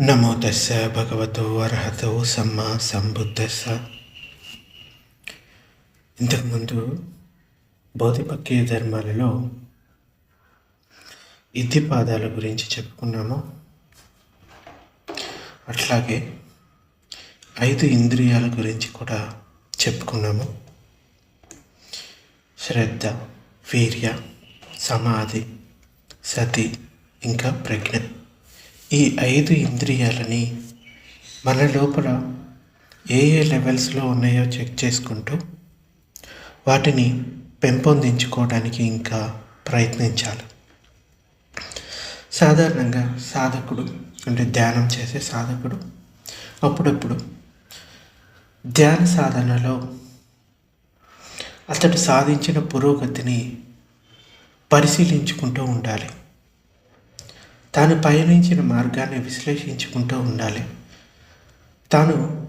నమో తస్స భగవతో అర్హతో సమ్మ సంబుద్ధస్స ఇంతకుముందు బౌద్ధిపక్య ధర్మాలలో ఇద్దిపాదాల గురించి చెప్పుకున్నాము. అట్లాగే ఐదు ఇంద్రియాల గురించి కూడా చెప్పుకున్నాము. శ్రద్ధ వీర్య సమాధి సతి ఇంకా ప్రజ్ఞ. ఈ ఐదు ఇంద్రియాలని మన లోపల ఏ ఏ లెవెల్స్లో ఉన్నాయో చెక్ చేసుకుంటూ వాటిని పెంపొందించుకోవడానికి ఇంకా ప్రయత్నించాలి. సాధారణంగా సాధకుడు అంటే ధ్యానం చేసే సాధకుడు అప్పుడప్పుడు ధ్యాన సాధనలో అతడు సాధించిన పురోగతిని పరిశీలించుకుంటూ ఉండాలి. తాను పయనించిన మార్గాన్ని విశ్లేషించుకుంటూ ఉండాలి. తాను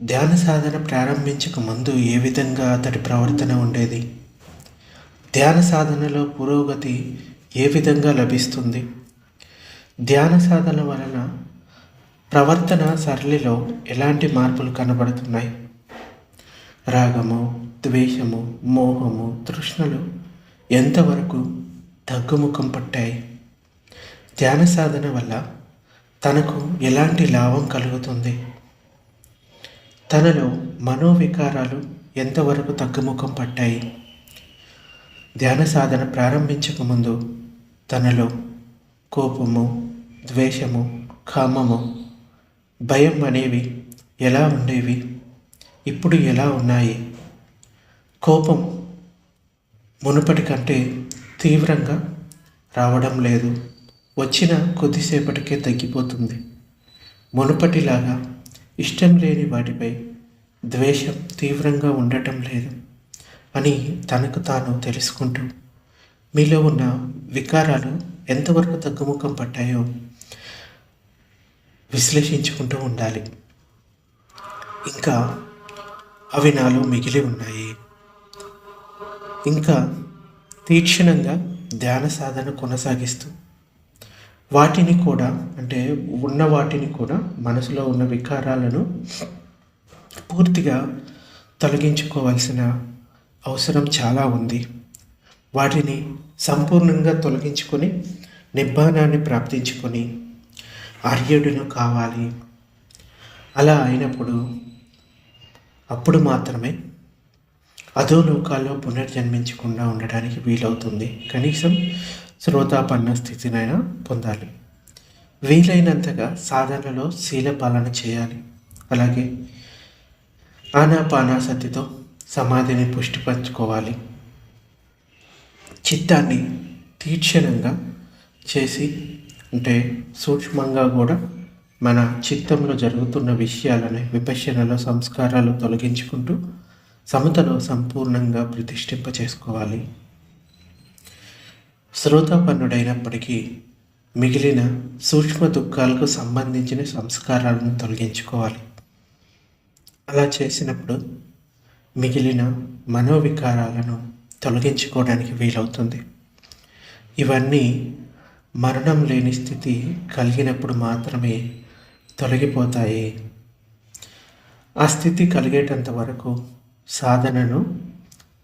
ధ్యాన సాధన ప్రారంభించక ముందు ఏ విధంగా అతడి ప్రవర్తన ఉండేది? ధ్యాన సాధనలో పురోగతి ఏ విధంగా లభిస్తుంది? ధ్యాన సాధన వలన ప్రవర్తన సరళిలో ఎలాంటి మార్పులు కనబడుతున్నాయి? రాగము ద్వేషము మోహము తృష్ణలు ఎంతవరకు తగ్గుముఖం పట్టాయి? ధ్యాన సాధన వల్ల తనకు ఎలాంటి లాభం కలుగుతుంది? తనలో మనోవికారాలు ఎంతవరకు తగ్గుముఖం పట్టాయి? ధ్యాన సాధన ప్రారంభించకముందు తనలో కోపము ద్వేషము కామము భయం అనేవి ఎలా ఉండేవి? ఇప్పుడు ఎలా ఉన్నాయి? కోపం మునుపటి కంటే తీవ్రంగా రావడం లేదు. వచ్చిన కొద్దిసేపటికే తగ్గిపోతుంది. మునుపటిలాగా ఇష్టం లేని వాటిపై ద్వేషం తీవ్రంగా ఉండటం లేదు అని తనకు తాను తెలుసుకుంటూ మీలో ఉన్న వికారాలు ఎంతవరకు తగ్గుముఖం పట్టాయో విశ్లేషించుకుంటూ ఉండాలి. ఇంకా అవి నాలో మిగిలి ఉన్నాయి. ఇంకా తీక్షణంగా ధ్యాన సాధన కొనసాగిస్తూ వాటిని కూడా అంటే ఉన్న వాటిని కూడా మనసులో ఉన్న వికారాలను పూర్తిగా తొలగించుకోవాల్సిన అవసరం చాలా ఉంది. వాటిని సంపూర్ణంగా తొలగించుకొని నిబ్బానాన్ని ప్రాప్తించుకొని ఆర్యుడును కావాలి. అలా అయినప్పుడు అప్పుడు మాత్రమే అధోలోకాల్లో పునర్జన్మించకుండా ఉండడానికి వీలవుతుంది. కనీసం శ్రోతాపన్న స్థితినైనా పొందాలి. వీలైనంతగా సాధనలో శీల పాలన చేయాలి. అలాగే ఆనాపానాసతితో సమాధిని పుష్టిపరచుకోవాలి. చిత్తాన్ని తీక్షణంగా చేసి అంటే సూక్ష్మంగా కూడా మన చిత్తంలో జరుగుతున్న విషయాలని విపశ్యనలో సంస్కారాలు తొలగించుకుంటూ సమతలో సంపూర్ణంగా ప్రతిష్ఠింప చేసుకోవాలి శ్రోతాపన్నుడైనప్పటికీ మిగిలిన సూక్ష్మ దుఃఖాలకు సంబంధించిన సంస్కారాలను తొలగించుకోవాలి. అలా చేసినప్పుడు మిగిలిన మనోవికారాలను తొలగించుకోవడానికి వీలవుతుంది. ఇవన్నీ మరణం లేని స్థితి కలిగినప్పుడు మాత్రమే తొలగిపోతాయి. ఆ స్థితి కలిగేటంత వరకు సాధనను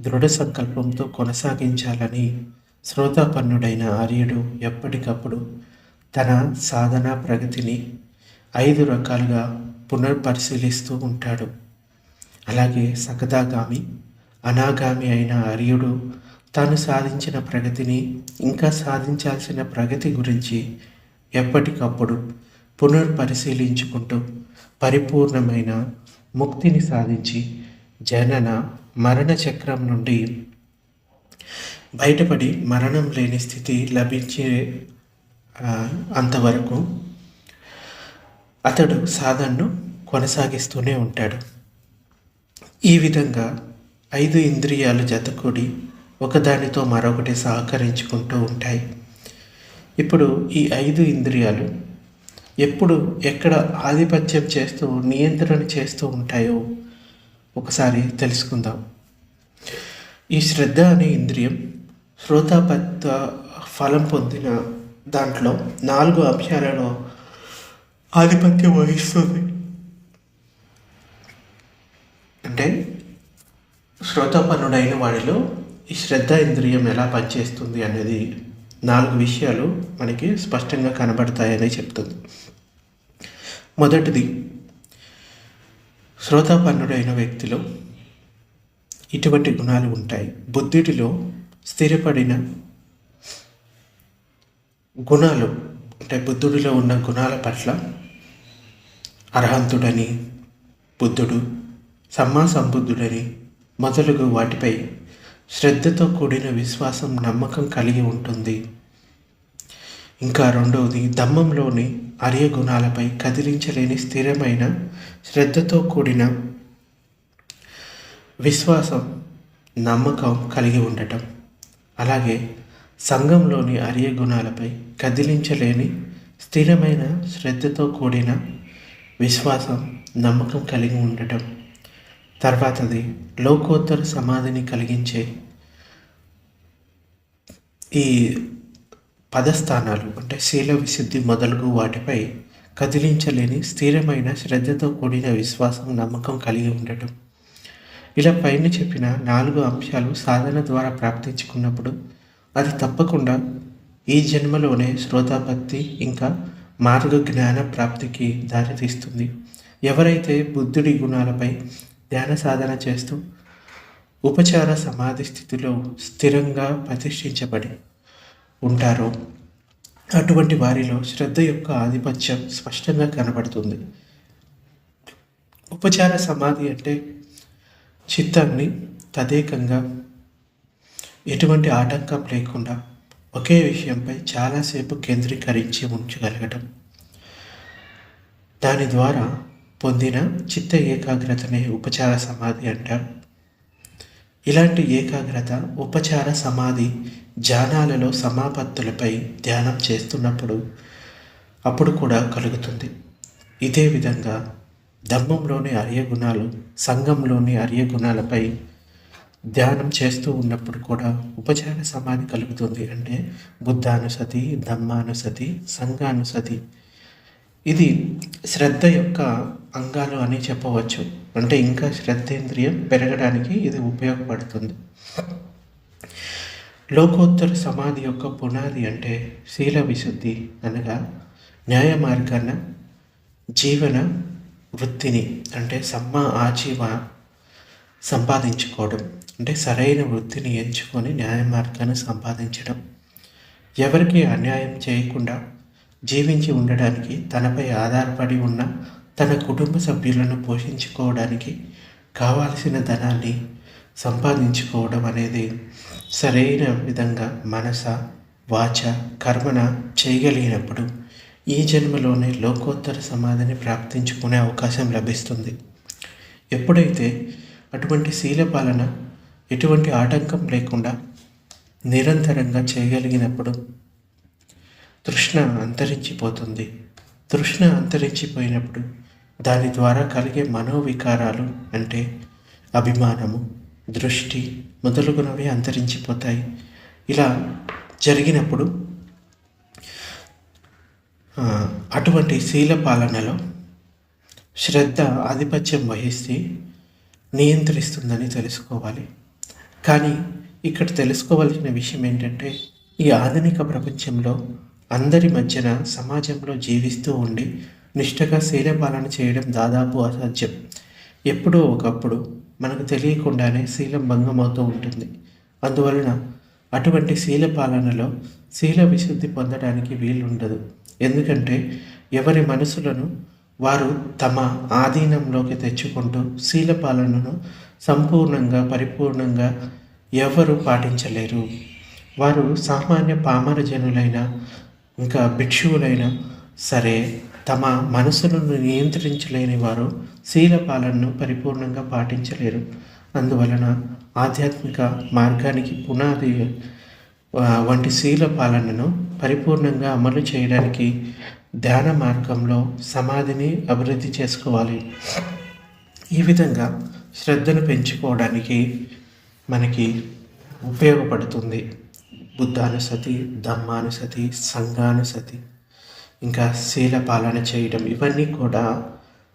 దృఢ సంకల్పంతో కొనసాగించాలని శ్రోతాపన్నుడైన ఆర్యుడు ఎప్పటికప్పుడు తన సాధన ప్రగతిని ఐదు రకాలుగా పునర్పరిశీలిస్తూ ఉంటాడు. అలాగే సకదాగామి అనాగామి అయిన ఆర్యుడు తాను సాధించిన ప్రగతిని ఇంకా సాధించాల్సిన ప్రగతి గురించి ఎప్పటికప్పుడు పునర్పరిశీలించుకుంటూ పరిపూర్ణమైన ముక్తిని సాధించి జనన మరణ చక్రం నుండి బయటపడి మరణం లేని స్థితి లభించే అంతవరకు అతడు సాధనను కొనసాగిస్తూనే ఉంటాడు. ఈ విధంగా ఐదు ఇంద్రియాలు జతకూడి ఒకదానితో మరొకటి సహకరించుకుంటూ ఉంటాయి. ఇప్పుడు ఈ ఐదు ఇంద్రియాలు ఎప్పుడు ఎక్కడ ఆధిపత్యం చేస్తూ నియంత్రణ చేస్తూ ఉంటాయో ఒకసారి తెలుసుకుందాం. ఈ శ్రద్ధ అనే ఇంద్రియం శ్రోతాపత్త ఫలం పొందిన దాంట్లో నాలుగు అంశాలలో ఆధిపత్యం వహిస్తుంది. అంటే శ్రోతాపన్నుడైన వాడిలో ఈ శ్రద్ధ ఇంద్రియం ఎలా పనిచేస్తుంది అనేది నాలుగు విషయాలు మనకి స్పష్టంగా కనబడతాయని చెప్తుంది. మొదటిది శ్రోతాపన్నుడైన వ్యక్తిలో ఇటువంటి గుణాలు ఉంటాయి. బుద్ధిటిలో స్థిరపడిన గుణాలు అంటే బుద్ధుడిలో ఉన్న గుణాల పట్ల అర్హంతుడని బుద్ధుడు సమ్మా సంబుద్ధుడని మొదలగు వాటిపై శ్రద్ధతో కూడిన విశ్వాసం నమ్మకం కలిగి ఉంటుంది. ఇంకా రెండవది దమ్మంలోని అరియ గుణాలపై కదిలించలేని స్థిరమైన శ్రద్ధతో కూడిన విశ్వాసం నమ్మకం కలిగి ఉండటం. అలాగే సంఘంలోని అరియ గుణాలపై కదిలించలేని స్థిరమైన శ్రద్ధతో కూడిన విశ్వాసం నమ్మకం కలిగి ఉండటం. తర్వాతది లోకోత్తర సమాధిని కలిగించే ఈ పదస్థానాలు అంటే శీల విశుద్ధి మొదలగు వాటిపై కదిలించలేని స్థిరమైన శ్రద్ధతో కూడిన విశ్వాసం నమ్మకం కలిగి ఉండటం. ఇలా పైన చెప్పిన నాలుగు అంశాలు సాధన ద్వారా ప్రాప్తించుకున్నప్పుడు అది తప్పకుండా ఈ జన్మలోనే శ్రోతాపత్తి ఇంకా మార్గ జ్ఞాన ప్రాప్తికి దారితీస్తుంది. ఎవరైతే బుద్ధుడి గుణాలపై ధ్యాన సాధన చేస్తూ ఉపచార సమాధి స్థితిలో స్థిరంగా ప్రతిష్ఠించబడి ఉంటారో అటువంటి వారిలో శ్రద్ధ యొక్క ఆధిపత్యం స్పష్టంగా కనబడుతుంది. ఉపచార సమాధి అంటే చిత్తాన్ని తదేకంగా ఎటువంటి ఆటంకం లేకుండా ఒకే విషయంపై చాలాసేపు కేంద్రీకరించి ఉంచగలగటం. దాని ద్వారా పొందిన చిత్త ఏకాగ్రతనే ఉపచార సమాధి అంటారు. ఇలాంటి ఏకాగ్రత ఉపచార సమాధి జానాలలో సమాపత్తులపై ధ్యానం చేస్తున్నప్పుడు అప్పుడు కూడా కలుగుతుంది. ఇదే విధంగా ధమ్మంలోని అర్యగుణాలు సంఘంలోని అర్యగుణాలపై ధ్యానం చేస్తూ ఉన్నప్పుడు కూడా ఉపచార సమాధి కలుగుతుంది. అంటే బుద్ధానుసతి ధమ్మానుసతి సంఘానుసతి. ఇది శ్రద్ధ యొక్క అంగాలు అని చెప్పవచ్చు. అంటే ఇంకా శ్రద్ధేంద్రియం పెరగడానికి ఇది ఉపయోగపడుతుంది. లోకోత్తర సమాధి యొక్క పునాది అంటే శీల విశుద్ధి అనగా న్యాయ మార్గాన జీవన వృత్తిని అంటే సమ్మ ఆజీవ సంపాదించుకోవడం అంటే సరైన వృత్తిని ఎంచుకొని న్యాయ మార్గాన్ని సంపాదించడం. ఎవరికి అన్యాయం చేయకుండా జీవించి ఉండడానికి తనపై ఆధారపడి ఉన్న తన కుటుంబ సభ్యులను పోషించుకోవడానికి కావాల్సిన ధనాన్ని సంపాదించుకోవడం అనేది సరైన విధంగా మనస వాచ కర్మన చేయగలిగినప్పుడు ఈ జన్మలోనే లోకోత్తర సమాధిని ప్రాప్తించుకునే అవకాశం లభిస్తుంది. ఎప్పుడైతే అటువంటి శీల పాలన ఎటువంటి ఆటంకం లేకుండా నిరంతరంగా చేయగలిగినప్పుడు తృష్ణ అంతరించిపోతుంది. తృష్ణ అంతరించిపోయినప్పుడు దాని ద్వారా కలిగే మనోవికారాలు అంటే అభిమానము దృష్టి మొదలుగునవి అంతరించిపోతాయి. ఇలా జరిగినప్పుడు అటువంటి శీల పాలనలో శ్రద్ధ ఆధిపత్యం వహిస్తే నియంత్రిస్తుందని తెలుసుకోవాలి. కానీ ఇక్కడ తెలుసుకోవాల్సిన విషయం ఏంటంటే ఈ ఆధునిక ప్రపంచంలో అందరి మధ్యన సమాజంలో జీవిస్తూ ఉండి నిష్టగా శీలపాలన చేయడం దాదాపు అసాధ్యం. ఎప్పుడో ఒకప్పుడు మనకు తెలియకుండానే శీలం భంగమవుతూ ఉంటుంది. అందువలన అటువంటి శీల పాలనలో శీల విశుద్ధి పొందడానికి వీలుండదు. ఎందుకంటే ఎవరి మనసులను వారు తమ ఆధీనంలోకి తెచ్చుకుంటూ శీలపాలనను సంపూర్ణంగా పరిపూర్ణంగా ఎవరు పాటించలేరు. వారు సామాన్య పామర జనులైన ఇంకా భిక్షువులైనా సరే తమ మనసులను నియంత్రించలేని వారు శీలపాలనను పరిపూర్ణంగా పాటించలేరు. అందువలన ఆధ్యాత్మిక మార్గానికి పునాది వంటి శీల పాలనను పరిపూర్ణంగా అమలు చేయడానికి ధ్యాన మార్గంలో సమాధిని అభివృద్ధి చేసుకోవాలి. ఈ విధంగా శ్రద్ధను పెంచుకోవడానికి మనకి ఉపయోగపడుతుంది. బుద్ధానుసతి ధమ్మానుసతి సంఘానుసతి ఇంకా శీల పాలన చేయడం ఇవన్నీ కూడా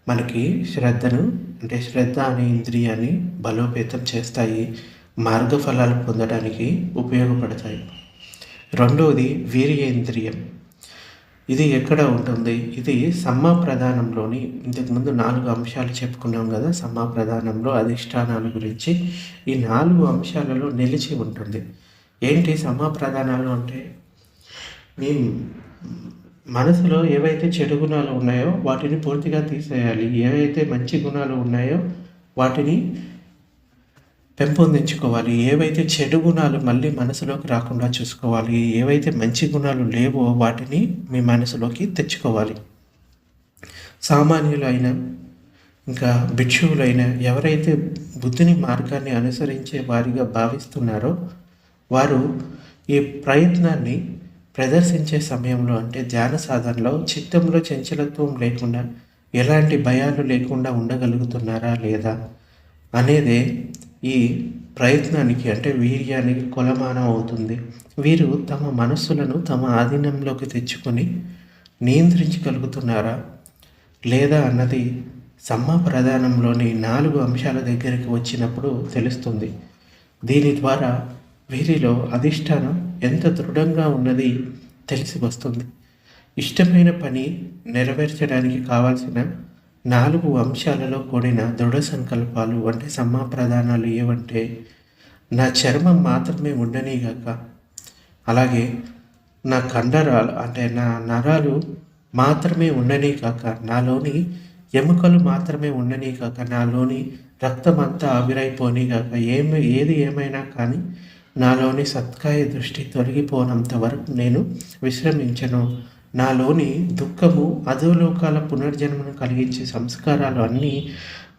మనకి శ్రద్ధను అంటే శ్రద్ధ అనే ఇంద్రియాన్ని బలోపేతం చేస్తాయి. మార్గఫలాలు పొందడానికి ఉపయోగపడతాయి. రెండవది వీర్యేంద్రియం. ఇది ఎక్కడ ఉంటుంది? ఇది సమ్మా ప్రధానంలోని ఇంతకుముందు నాలుగు అంశాలు చెప్పుకున్నాం కదా సమ్మా ప్రధానంలో అధిష్టానాల గురించి. ఈ నాలుగు అంశాలలో నిలిచి ఉంటుంది. ఏంటి సమ్మా ప్రధానాలు అంటే? మీ మనసులో ఏవైతే చెడు గుణాలు ఉన్నాయో వాటిని పూర్తిగా తీసేయాలి. ఏవైతే మంచి గుణాలు ఉన్నాయో వాటిని పెంపొందించుకోవాలి. ఏవైతే చెడు గుణాలు మళ్ళీ మనసులోకి రాకుండా చూసుకోవాలి ఏవైతే మంచి గుణాలు లేవో వాటిని మీ మనసులోకి తెచ్చుకోవాలి. సామాన్యులైన ఇంకా భిక్షువులైన ఎవరైతే బుద్ధిని మార్గాన్ని అనుసరించే వారిగా భావిస్తున్నారో వారు ఈ ప్రయత్నాన్ని ప్రదర్శించే సమయంలో అంటే ధ్యాన సాధనలో చిత్తంలో చంచలత్వం లేకుండా ఎలాంటి భయాలు లేకుండా ఉండగలుగుతున్నారా లేదా అనేదే ఈ ప్రయత్నానికి అంటే వీర్యానికి కొలమానం అవుతుంది. వీరు తమ మనస్సులను తమ ఆధీనంలోకి తెచ్చుకొని నియంత్రించగలుగుతున్నారా? లేదా అన్నది సమ్మ ప్రధానంలోని నాలుగు అంశాల దగ్గరికి వచ్చినప్పుడు తెలుస్తుంది. దీని ద్వారా వీరిలో అధిష్టానం ఎంత దృఢంగా ఉన్నది తెలిసి వస్తుంది. ఇష్టమైన పని నెరవేర్చడానికి కావాల్సిన నాలుగు అంశాలలో కూడిన దృఢ సంకల్పాలు వంటి సమాప్రదానాలు ఏవంటే నా చర్మం మాత్రమే ఉండనిగాక అలాగే నా కండరాలు అంటే నా నరాలు మాత్రమే ఉండని కాక నాలోని ఎముకలు మాత్రమే ఉండని కాక నాలోని రక్తం అంతా ఆవిరైపోని కాక ఏమి ఏది ఏమైనా కానీ నాలోని సత్కాయ దృష్టి తొలగిపోనంత వరకు నేను విశ్రమించను. నాలోని దుఃఖము అధోలోకాల పునర్జన్మను కలిగించే సంస్కారాలు అన్నీ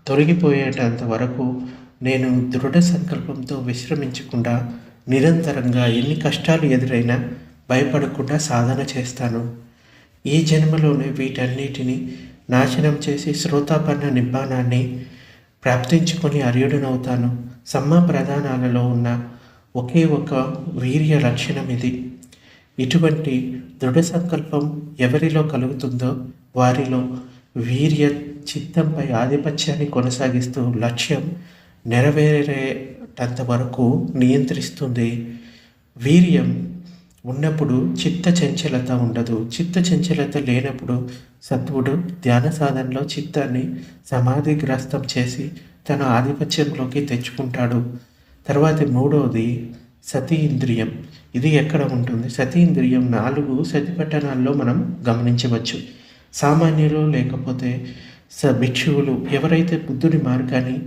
తొలగిపోయేటంత వరకు నేను దృఢ సంకల్పంతో విశ్రమించకుండా నిరంతరంగా ఎన్ని కష్టాలు ఎదురైనా భయపడకుండా సాధన చేస్తాను. ఈ జన్మలోనే వీటన్నిటిని నాశనం చేసి శ్రోతాపన్న నిబ్బానాన్ని ప్రాప్తించుకొని అర్యుడనవుతాను సమ్మ ప్రధానాలలో ఉన్న ఒకే ఒక వీర్య లక్షణం ఇది. ఇటువంటి దృఢ సంకల్పం ఎవరిలో కలుగుతుందో వారిలో వీర్య చిత్తంపై ఆధిపత్యాన్ని కొనసాగిస్తూ లక్ష్యం నెరవేరేటంత వరకు నియంత్రిస్తుంది. వీర్యం ఉన్నప్పుడు చిత్త చంచలత ఉండదు. చిత్త చంచలత లేనప్పుడు సత్వుడు ధ్యాన సాధనలో చిత్తాన్ని సమాధిగ్రస్తం చేసి తన ఆధిపత్యంలోకి తెచ్చుకుంటాడు. తర్వాత మూడవది సతీ ఇంద్రియం ఇది ఎక్కడ ఉంటుంది? సతీంద్రియం నాలుగు సతిపట్టణాల్లో మనం గమనించవచ్చు. సామాన్యులు లేకపోతే స భిక్షువులు ఎవరైతే బుద్ధుని మార్గాన్ని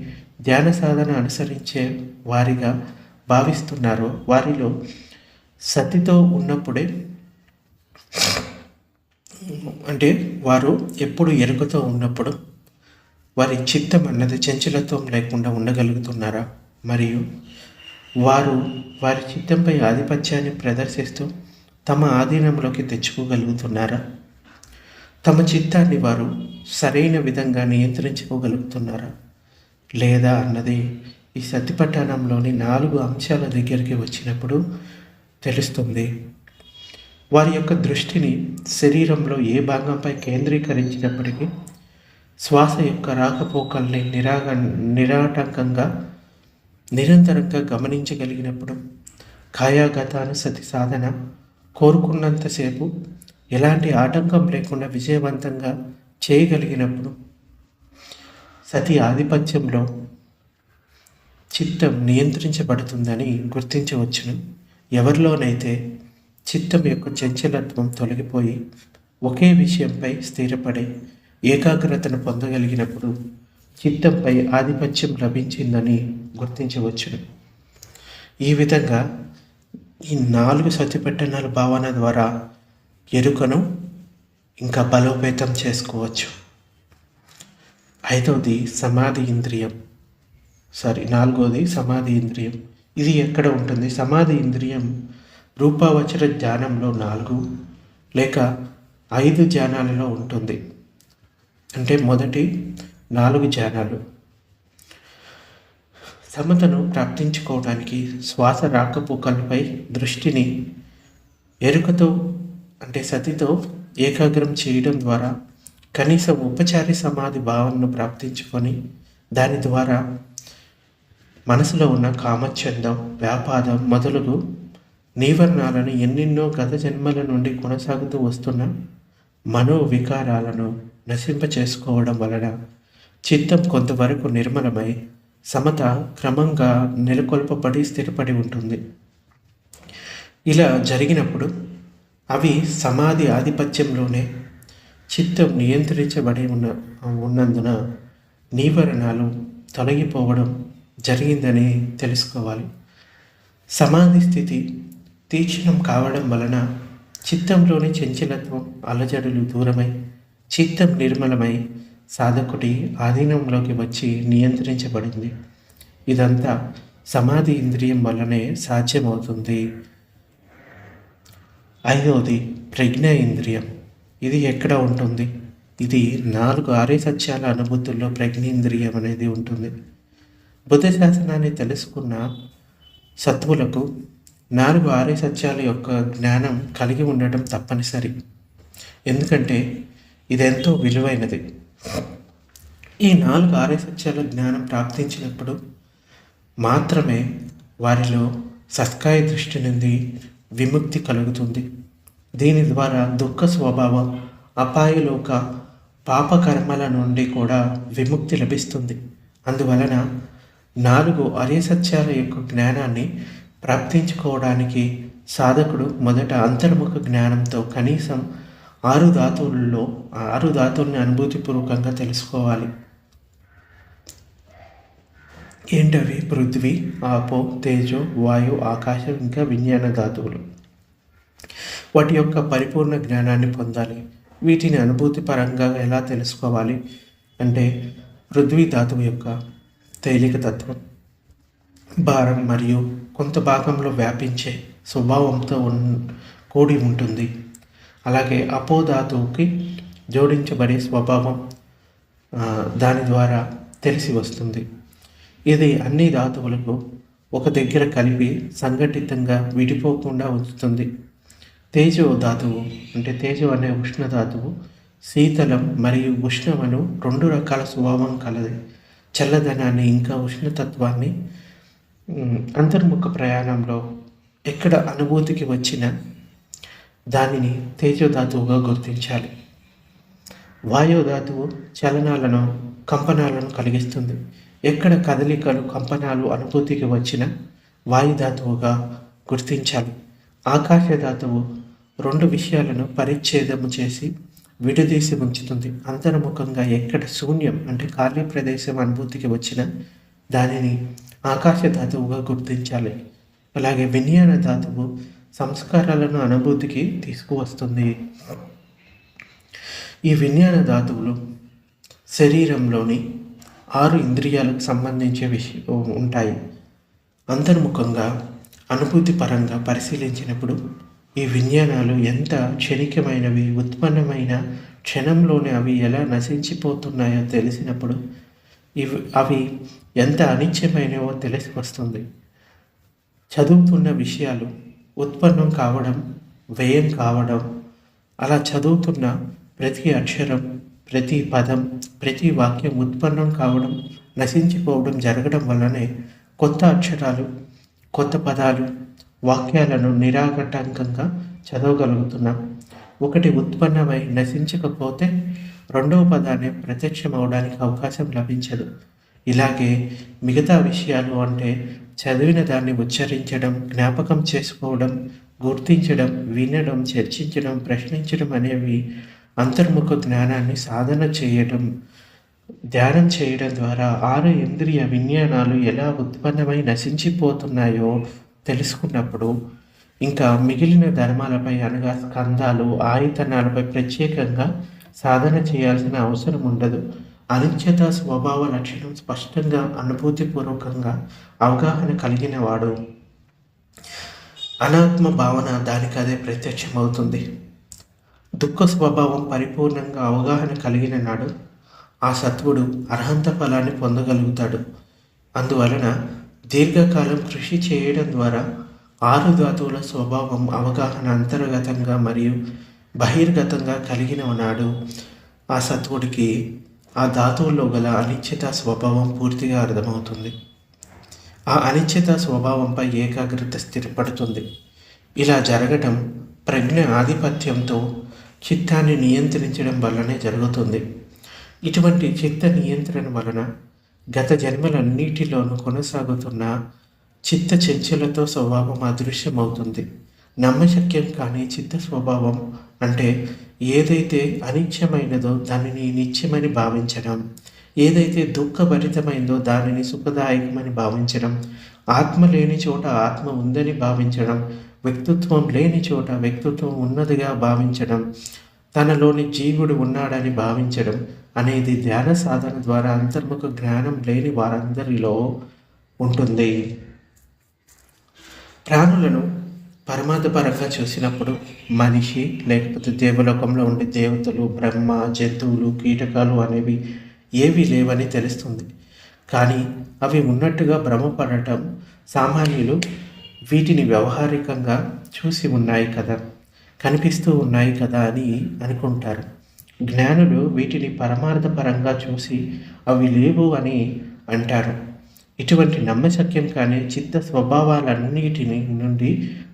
ధ్యాన సాధన అనుసరించే వారిగా భావిస్తున్నారో వారిలో సతితో ఉన్నప్పుడే అంటే వారు ఎప్పుడు ఎరుకతో ఉన్నప్పుడు వారి చిత్తం అన్నది చంచలత్వం లేకుండా ఉండగలుగుతున్నారా? మరియు వారు వారి చిత్తంపై ఆధిపత్యాన్ని ప్రదర్శిస్తూ తమ ఆధీనంలోకి తెచ్చుకోగలుగుతున్నారా? తమ చిత్తాన్ని వారు సరైన విధంగా నియంత్రించుకోగలుగుతున్నారా? లేదా అన్నది ఈ సతిపట్టణంలోని నాలుగు అంశాల దగ్గరికి వచ్చినప్పుడు తెలుస్తుంది. వారి యొక్క దృష్టిని శరీరంలో ఏ భాగంపై కేంద్రీకరించినప్పటికీ శ్వాస యొక్క రాకపోకల్ని నిరాగ నిరాటంకంగా నిరంతరంగా గమనించగలిగినప్పుడు కాయాగతానుసతి సాధన కోరుకున్నంతసేపు ఎలాంటి ఆటంకం లేకుండా విజయవంతంగా చేయగలిగినప్పుడు సతి ఆధిపత్యంలో చిత్తం నియంత్రించబడుతుందని గుర్తించవచ్చును. ఎవరిలోనైతే చిత్తం యొక్క చంచలత్వం తొలగిపోయి ఒకే విషయంపై స్థిరపడి ఏకాగ్రతను పొందగలిగినప్పుడు చిత్తంపై ఆధిపత్యం లభించిందని గుర్తించవచ్చును. ఈ విధంగా ఈ నాలుగు సతిపట్టణాల భావన ద్వారా ఎరుకను ఇంకా బలోపేతం చేసుకోవచ్చు. ఐదవది సమాధి ఇంద్రియం. సారీ నాలుగవది సమాధి ఇంద్రియం. ఇది ఎక్కడ ఉంటుంది? సమాధి ఇంద్రియం రూపావచర ధ్యానంలో నాలుగు లేక ఐదు ధ్యానాలలో ఉంటుంది. అంటే మొదటి నాలుగు ధ్యానాలు సమతను ప్రాప్తించుకోవడానికి శ్వాస రాకపోకలపై దృష్టిని ఎరుకతో అంటే సతితో ఏకాగ్రం చేయడం ద్వారా కనీసం ఉపచారి సమాధి భావనను ప్రాప్తించుకొని దాని ద్వారా మనసులో ఉన్న కామచందం వ్యాపారం మొదలగు నీవర్ణాలను ఎన్నెన్నో గత జన్మల నుండి కొనసాగుతూ వస్తున్న మనో వికారాలను నశింప చేసుకోవడం వలన చిత్తం కొంతవరకు నిర్మలమై సమత క్రమంగా నెలకొల్పబడి స్థిరపడి ఉంటుంది. ఇలా జరిగినప్పుడు అవి సమాధి ఆధిపత్యంలోనే చిత్తం నియంత్రించబడి ఉన్న ఉన్నందున నీవరణాలు తొలగిపోవడం జరిగిందని తెలుసుకోవాలి. సమాధి స్థితి తీక్షణం కావడం వలన చిత్తంలోని చంచలత్వం అలజడులు దూరమై చిత్తం నిర్మలమై సాధకుడి ఆధీనంలోకి వచ్చి నియంత్రించబడింది. ఇదంతా సమాధి ఇంద్రియం వల్లనే సాధ్యమవుతుంది. ఐదవది ప్రజ్ఞ ఇంద్రియం. ఇది ఎక్కడ ఉంటుంది? ఇది నాలుగు ఆర్య సత్యాల అనుభూతుల్లో ప్రజ్ఞేంద్రియం అనేది ఉంటుంది. బుద్ధ శాసనాన్ని తెలుసుకున్న సత్వులకు నాలుగు ఆర్య సత్యాల యొక్క జ్ఞానం కలిగి ఉండటం తప్పనిసరి. ఎందుకంటే ఇదెంతో విలువైనది. ఈ నాలుగు ఆర్య సత్యాలు జ్ఞానం ప్రాప్తించినప్పుడు మాత్రమే వారిలో సత్కాయ దృష్టి నుండి విముక్తి కలుగుతుంది. దీని ద్వారా దుఃఖ స్వభావం అపాయలోక పాపకర్మల నుండి కూడా విముక్తి లభిస్తుంది. అందువలన నాలుగు అర్యసత్యాల యొక్క జ్ఞానాన్ని ప్రాప్తించుకోవడానికి సాధకుడు మొదట అంతర్ముఖ జ్ఞానంతో కనీసం ఆరు ధాతువుల్లో ఆరు ధాతువుల్ని అనుభూతిపూర్వకంగా తెలుసుకోవాలి. ఏంటవి? పృథ్వీ ఆపో తేజో వాయు ఆకాశం ఇంకా విజ్ఞాన ధాతువులు. వాటి యొక్క పరిపూర్ణ జ్ఞానాన్ని పొందాలి. వీటిని అనుభూతి పరంగా ఎలా తెలుసుకోవాలి అంటే పృథ్వీ ధాతువు యొక్క తేలిక తత్వం భారం మరియు కొంత భాగంలో వ్యాపించే స్వభావంతో ఉన్ కూడి ఉంటుంది. అలాగే అపోధాతువుకి జోడించబడే స్వభావం దాని ద్వారా తెలిసి వస్తుంది. ఇది అన్ని ధాతువులకు ఒక దగ్గర కలిపి సంఘటితంగా విడిపోకుండా ఉంచుతుంది. తేజో ధాతువు అంటే తేజో అనే ఉష్ణ ధాతువు శీతలం మరియు ఉష్ణమను రెండు రకాల స్వభావం కలది. చల్లదనాన్ని ఇంకా ఉష్ణతత్వాన్ని అంతర్ముఖ ప్రయాణంలో ఎక్కడ అనుభూతికి వచ్చిన దానిని తేజోధాతువుగా గుర్తించాలి. వాయుధాతువు చలనాలను కంపనాలను కలిగిస్తుంది. ఎక్కడ కదలికలు కంపనాలు అనుభూతికి వచ్చిన వాయుధాతువుగా గుర్తించాలి. ఆకాశధాతువు రెండు విషయాలను పరిచ్ఛేదము చేసి విడదీసి ఉంచుతుంది. అంతర్ముఖంగా ఎక్కడ శూన్యం అంటే ఖాళీ ప్రదేశం అనుభూతికి వచ్చిన దానిని ఆకాశ ధాతువుగా గుర్తించాలి. అలాగే విజ్ఞాన ధాతువు సంస్కారాలను అనుభూతికి తీసుకువస్తుంది. ఈ విజ్ఞాన ధాతువులు శరీరంలోని ఆరు ఇంద్రియాలకు సంబంధించే విషయం ఉంటాయి. అంతర్ముఖంగా అనుభూతి పరంగా పరిశీలించినప్పుడు ఈ విజ్ఞానాలు ఎంత క్షణికమైనవి ఉత్పన్నమైన క్షణంలోనే అవి ఎలా నశించిపోతున్నాయో తెలిసినప్పుడు ఇవి అవి ఎంత అనిత్యమైనవో తెలిసి వస్తుంది చదువుతున్న విషయాలు ఉత్పన్నం కావడం వ్యయం కావడం అలా చదువుతున్న ప్రతి అక్షరం ప్రతి పదం ప్రతి వాక్యం ఉత్పన్నం కావడం నశించిపోవడం జరగడం వల్లనే కొత్త అక్షరాలు కొత్త పదాలు వాక్యాలను నిరాఘటంకంగా చదవగలుగుతున్నాం. ఒకటి ఉత్పన్నమై నశించకపోతే రెండవ పదాన్ని ప్రత్యక్షం అవడానికి అవకాశం లభించదు. ఇలాగే మిగతా విషయాలు అంటే చదివిన దాన్ని ఉచ్చరించడం జ్ఞాపకం చేసుకోవడం గుర్తించడం వినడం చర్చించడం ప్రశ్నించడం అనేవి అంతర్ముఖ జ్ఞానాన్ని సాధన చేయడం ధ్యానం చేయడం ద్వారా ఆరు ఇంద్రియ విజ్ఞానాలు ఎలా ఉత్పన్నమై నశించిపోతున్నాయో తెలుసుకున్నప్పుడు ఇంకా మిగిలిన ధర్మాలపై అనగా స్కందాలు ఆయతనాలపై ప్రత్యేకంగా సాధన చేయాల్సిన అవసరం ఉండదు. అనిత్యత స్వభావ లక్షణం స్పష్టంగా అనుభూతిపూర్వకంగా అవగాహన కలిగిన వాడు అనాత్మ భావన దానికదే ప్రత్యక్షమవుతుంది. దుఃఖ స్వభావం పరిపూర్ణంగా అవగాహన కలిగిన నాడు ఆ సత్వుడు అర్హంత ఫలాన్ని పొందగలుగుతాడు. అందువలన దీర్ఘకాలం కృషి చేయడం ద్వారా ఆరు ధాతువుల స్వభావం అవగాహన అంతర్గతంగా మరియు బహిర్గతంగా కలిగిన నాడు ఆ సత్వుడికి ఆ ధాతువుల్లో గల అనిశ్చిత స్వభావం పూర్తిగా అర్థమవుతుంది. ఆ అనిశ్చిత స్వభావంపై ఏకాగ్రత స్థిరపడుతుంది. ఇలా జరగటం ప్రజ్ఞ ఆధిపత్యంతో చిత్తాన్ని నియంత్రించడం వల్లనే జరుగుతుంది. ఇటువంటి చిత్త నియంత్రణ వలన గత జన్మలన్నిటిలోనూ కొనసాగుతున్న చిత్త చర్చలతో స్వభావం అదృశ్యమవుతుంది. నమ్మశక్యం కానీ చిత్త స్వభావం అంటే ఏదైతే అనిత్యమైనదో దానిని నిత్యమని భావించడం ఏదైతే దుఃఖభరితమైందో దానిని సుఖదాయకమని భావించడం ఆత్మ లేని చోట ఆత్మ ఉందని భావించడం వ్యక్తిత్వం లేని చోట వ్యక్తిత్వం ఉన్నదిగా భావించడం తనలోని జీవుడు ఉన్నాడని భావించడం అనేది ధ్యాన సాధన ద్వారా అంతర్ముఖ జ్ఞానం లేని వారందరిలో ఉంటుంది. ప్రాణులను పరమార్థపరంగా చూసినప్పుడు మనిషి లేకపోతే దేవలోకంలో ఉండే దేవతలు బ్రహ్మ జంతువులు కీటకాలు అనేవి ఏవి లేవని తెలుస్తుంది. కానీ అవి ఉన్నట్టుగా భ్రమపడటం సామాన్యులు వీటిని వ్యవహారికంగా చూసి ఉన్నాయి కదా కనిపిస్తూ ఉన్నాయి కదా అని అనుకుంటారు. జ్ఞానులు వీటిని పరమార్థపరంగా చూసి అవి లేవు అని అంటారు. ఇటువంటి నమ్మశక్యం కానీ చిత్త స్వభావాలన్నిటిని నుండి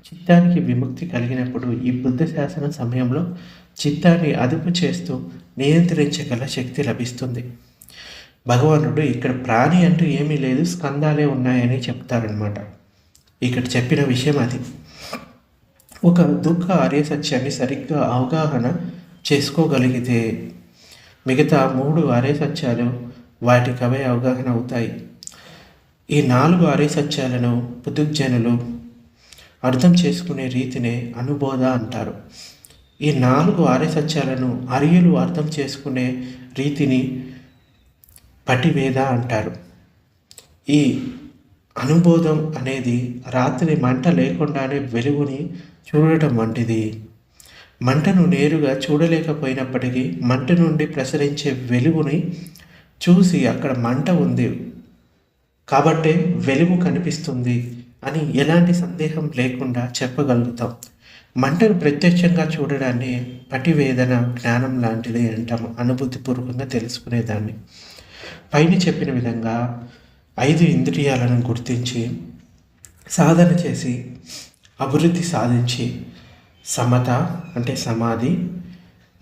చిత్తానికి విముక్తి కలిగినప్పుడు ఈ బుద్ధ శాసన సమయంలో చిత్తాన్ని అదుపు చేస్తూ నియంత్రించగల శక్తి లభిస్తుంది. భగవానుడు ఇక్కడ ప్రాణి అంటూ ఏమీ లేదు స్కందాలే ఉన్నాయని చెప్తారనమాట ఇక్కడ చెప్పిన విషయం అది. ఒక దుఃఖ ఆర్య సత్యాన్ని సరిగ్గా అవగాహన చేసుకోగలిగితే మిగతా మూడు ఆర్య సత్యాలు వాటికి అవే అవగాహన అవుతాయి. ఈ నాలుగు అరే సత్యాలను పుదుగ్జనులు అర్థం చేసుకునే రీతినే అనుబోధ అంటారు. ఈ నాలుగు ఆర్య సత్యాలను అరియులు అర్థం చేసుకునే రీతిని పటివేద అంటారు. ఈ అనుబోధం అనేది రాత్రి మంట లేకుండానే వెలుగుని చూడటం వంటిది. మంటను నేరుగా చూడలేకపోయినప్పటికీ మంట నుండి ప్రసరించే వెలుగుని చూసి అక్కడ మంట ఉంది. కాబట్టే వెలుగు కనిపిస్తుంది అని ఎలాంటి సందేహం లేకుండా చెప్పగలుగుతాం. మంటను ప్రత్యక్షంగా చూడడాన్ని పటివేదన జ్ఞానం లాంటిది అంటాం. అనుభూతిపూర్వకంగా తెలుసుకునేదాన్ని. పైన చెప్పిన విధంగా ఐదు ఇంద్రియాలను గుర్తించి సాధన చేసి అభివృద్ధి సాధించి సమత అంటే సమాధి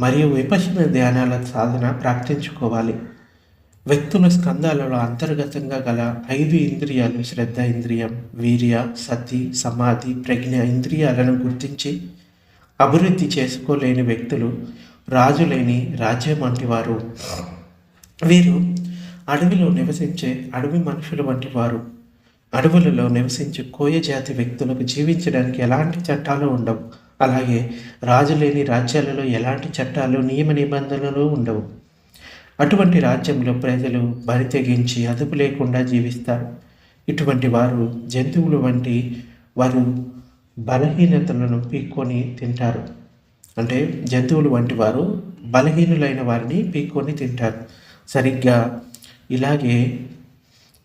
మరియు విపక్షణ ధ్యానాల సాధన ప్రార్థించుకోవాలి వ్యక్తుల స్కందాలలో అంతర్గతంగా గల ఐదు ఇంద్రియాలు శ్రద్ధ ఇంద్రియం వీర్య సతి సమాధి ప్రజ్ఞ ఇంద్రియాలను గుర్తించి అభివృద్ధి చేసుకోలేని వ్యక్తులు రాజులేని రాజ్యం వంటి వారు. వీరు అడవిలో నివసించే అడవి మనుషుల వంటి వారు. అడవులలో నివసించే కోయ జాతి వ్యక్తులకు జీవించడానికి ఎలాంటి చట్టాలు ఉండవు. అలాగే రాజు లేని రాజ్యాలలో ఎలాంటి చట్టాలు నియమ నిబంధనలు ఉండవు. అటువంటి రాజ్యంలో ప్రజలు బరి తెగించి అదుపు లేకుండా జీవిస్తారు. ఇటువంటి వారు జంతువులు వంటి వారు బలహీనతలను పీక్కొని తింటారు. అంటే జంతువులు వంటి వారు బలహీనులైన వారిని పీక్కొని తింటారు. సరిగ్గా ఇలాగే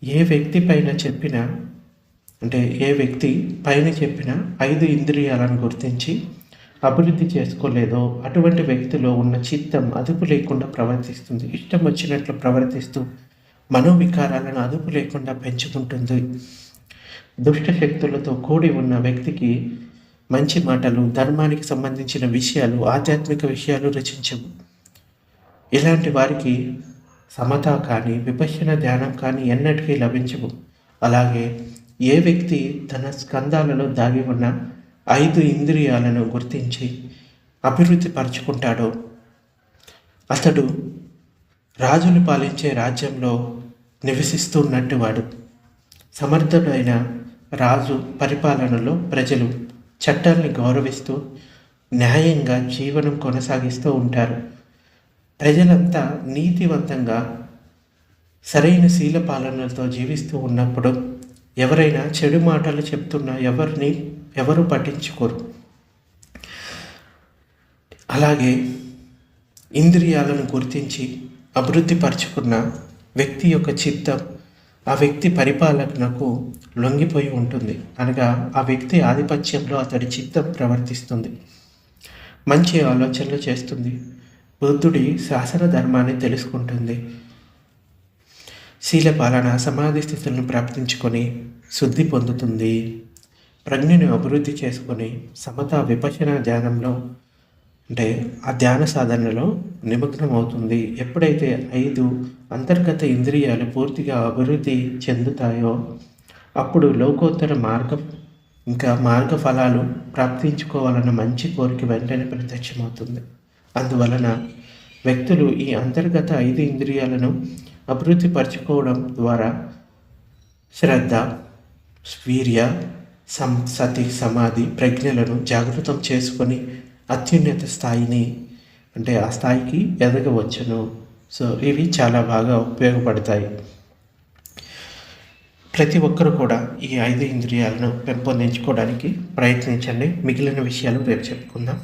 ఏ వ్యక్తి పైన చెప్పిన అంటే ఏ వ్యక్తి పైన చెప్పిన ఐదు ఇంద్రియాలను గుర్తించి అభివృద్ధి చేసుకోలేదో. అటువంటి వ్యక్తిలో ఉన్న చిత్తం అదుపు లేకుండా ప్రవర్తిస్తుంది. ఇష్టం వచ్చినట్లు ప్రవర్తిస్తూ మనోవికారాలను అదుపు లేకుండా పెంచుకుంటుంది. దుష్ట శక్తులతో కూడి ఉన్న వ్యక్తికి మంచి మాటలు ధర్మానికి సంబంధించిన విషయాలు ఆధ్యాత్మిక విషయాలు రచించవు. ఇలాంటి వారికి సమత కానీ విపక్షణ ధ్యానం కానీ ఎన్నటికీ లభించవు. అలాగే ఏ వ్యక్తి తన స్కందాలలో దాగి ఉన్న ఐదు ఇంద్రియాలను గుర్తించి అభివృద్ధి పరుచుకుంటాడో. అతడు రాజులు పాలించే రాజ్యంలో నివసిస్తున్నట్టు వాడు. సమర్థుడైన రాజు పరిపాలనలో ప్రజలు చట్టాన్ని గౌరవిస్తూ న్యాయంగా జీవనం కొనసాగిస్తూ ఉంటారు. ప్రజలంతా నీతివంతంగా సరైన శీల పాలనలతో జీవిస్తూ ఉన్నప్పుడు ఎవరైనా చెడు మాటలు చెప్తున్నా ఎవరిని ఎవరు పట్టించుకోరు. అలాగే ఇంద్రియాలను గుర్తించి అభివృద్ధి పరుచుకున్న వ్యక్తి యొక్క చిత్తం ఆ వ్యక్తి పరిపాలనకు లొంగిపోయి ఉంటుంది. అనగా ఆ వ్యక్తి ఆధిపత్యంలో అతడి చిత్తం ప్రవర్తిస్తుంది. మంచి ఆలోచనలు చేస్తుంది. బుద్ధుడి శాసన ధర్మాన్ని తెలుసుకుంటుంది. శీలపాలన సమాధి స్థితులను ప్రాప్తించుకొని శుద్ధి పొందుతుంది. ప్రజ్ఞని అభివృద్ధి చేసుకొని సమత విపశన ధ్యానంలో అంటే ఆ ధ్యాన సాధనలో నిమగ్నం అవుతుంది ఎప్పుడైతే ఐదు అంతర్గత ఇంద్రియాలు పూర్తిగా అభివృద్ధి చెందుతాయో అప్పుడు లోకోత్తర మార్గం ఇంకా మార్గ ఫలాలు ప్రాప్తించుకోవాలన్న మంచి కోరిక వెంటనే ప్రత్యక్షమవుతుంది. అందువలన వ్యక్తులు ఈ అంతర్గత ఐదు ఇంద్రియాలను అభివృద్ధి పరచుకోవడం ద్వారా శ్రద్ధ స్వీర్య సం సతి సమాధి ప్రజ్ఞలను జాగృతం చేసుకొని అత్యున్నత స్థాయిని అంటే ఆ స్థాయికి ఎదగవచ్చును. సో ఇవి చాలా బాగా ఉపయోగపడతాయి. ప్రతి ఒక్కరు కూడా ఈ ఐదు ఇంద్రియాలను పెంపొందించుకోవడానికి ప్రయత్నించండి. మిగిలిన విషయాలు రేపు చెప్పుకుందాం.